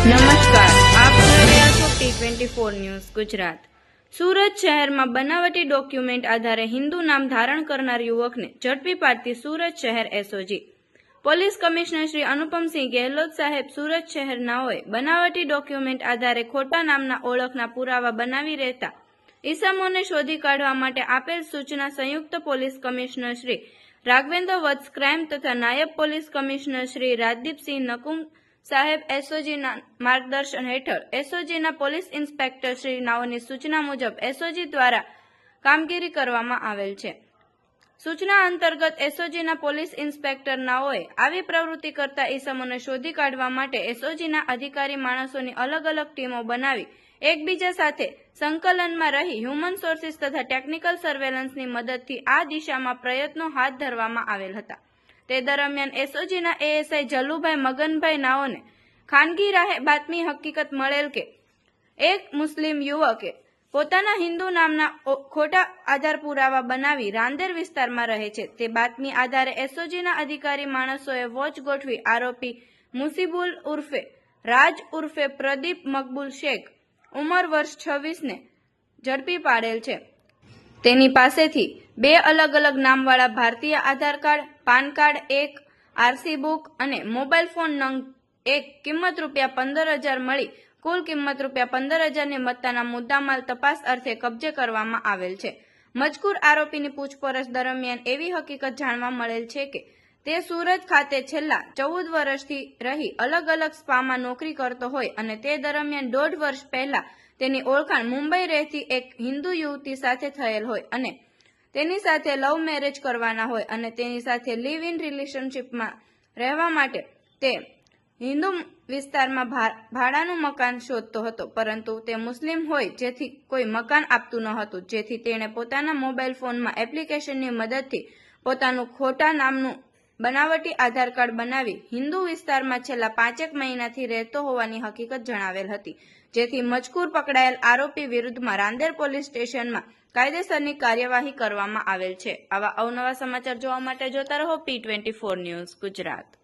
નમસ્કાર આપ જોઈ રહ્યા છો T twenty four news Gujarat. Surat શહેરમાં બનાવટી ડોક્યુમેન્ટ આધારે હિન્દુ નામ ધારણ કરનાર યુવકને ઝડપી પાડતી સુરત શહેર SOG police commissioner Shri Anupamsinh Gehlot સાહેબ સુરત શહેરનાઓએ બનાવટી ડોક્યુમેન્ટ આધારે ખોટા નામના ઓળખના પુરાવા બનાવી રહેતા ઈસમોને શોધી કાઢવા માટે આપેલ સૂચના સંયુક્ત police commissioner Shri Raghvendra Vatsa crime તથા નાયબ પોલીસ કમિશનર શ્રી રાજદીપસિંહ નકુમ સાહેબ એસઓજીના માર્ગદર્શન હેઠળ એસઓજીના પોલીસ ઇન્સ્પેક્ટર શ્રી નાઓની સૂચના મુજબ એસઓજી દ્વારા કામગીરી કરવામાં આવેલ છે. સૂચના અંતર્ગત એસઓજીના પોલીસ ઇન્સ્પેક્ટર નાઓએ આવી પ્રવૃત્તિ કરતા ઇસમોને શોધી કાઢવા માટે એસઓજીના અધિકારી માણસોની અલગ અલગ ટીમો બનાવી, એકબીજા સાથે સંકલનમાં રહી હ્યુમન સોર્સિસ તથા ટેકનિકલ સર્વેલન્સની મદદથી આ દિશામાં પ્રયત્નો હાથ ધરવામાં આવેલ હતા. તે દરમિયાન એસઓજીના એએસઆઈ જલ્લુભાઈ મગનભાઈ નાઓને ખાનગી રાહે બાતમી હકીકત મળેલ કે એક મુસ્લિમ યુવકે પોતાના હિન્દુ નામના ખોટા આધાર પુરાવા બનાવી રાંદેર વિસ્તારમાં રહે છે. તે બાતમી આધારે એસઓજીના અધિકારી માણસોએ વોચ ગોઠવી આરોપી મુસીબુલ ઉર્ફે રાજ ઉર્ફે પ્રદીપ મકબુલ શેખ ઉંમર વર્ષ છવ્વીસને ઝડપી પાડેલ છે. તેની પાસેથી બે અલગ અલગ નામવાળા ભારતીય આધાર કાર્ડ પાન કાર્ડ એક, આરસી બુક અને મોબાઈલ ફોન નંગ એક કિંમત રૂપિયા પંદર હજાર મળી. કુલ કિંમત રૂપિયા પંદર હજારની મત્તાના મુદ્દામાલ તપાસ અર્થે કબજે કરવામાં આવેલ છે. મજકૂર આરોપીની પૂછપરછ દરમિયાન એવી હકીકત જાણવા મળેલ છે કે તે સુરત ખાતે છેલ્લા ચૌદ વર્ષથી રહી અલગ અલગ સ્પામાં નોકરી કરતો હોય અને તે દરમિયાન દોઢ વર્ષ પહેલા તેની ઓળખાણ મુંબઈ રહેતી એક હિન્દુ યુવતી સાથે થયેલ હોય અને તેની સાથે લવ મેરેજ કરવાના હોય અને તેની સાથે લિવ ઇન રિલેશનશીપમાં રહેવા માટે તે હિન્દુ વિસ્તારમાં ભાડાનું મકાન શોધતો હતો, પરંતુ તે મુસ્લિમ હોય જેથી કોઈ મકાન આપતું ન હતું, જેથી તેણે પોતાના મોબાઈલ ફોનમાં એપ્લિકેશનની મદદથી પોતાનું ખોટા નામનું બનાવટી આધાર કાર્ડ બનાવી હિન્દુ વિસ્તારમાં છેલ્લા પાંચેક મહિનાથી રહેતો હોવાની હકીકત જણાવેલ હતી. જેથી મજકૂર પકડાયેલ આરોપી વિરુદ્ધમાં રાંદેર પોલીસ સ્ટેશનમાં કાયદેસરની કાર્યવાહી કરવામાં આવેલ છે. આવા અવનવા સમાચાર જોવા માટે જોતા રહો P twenty four news Gujarat.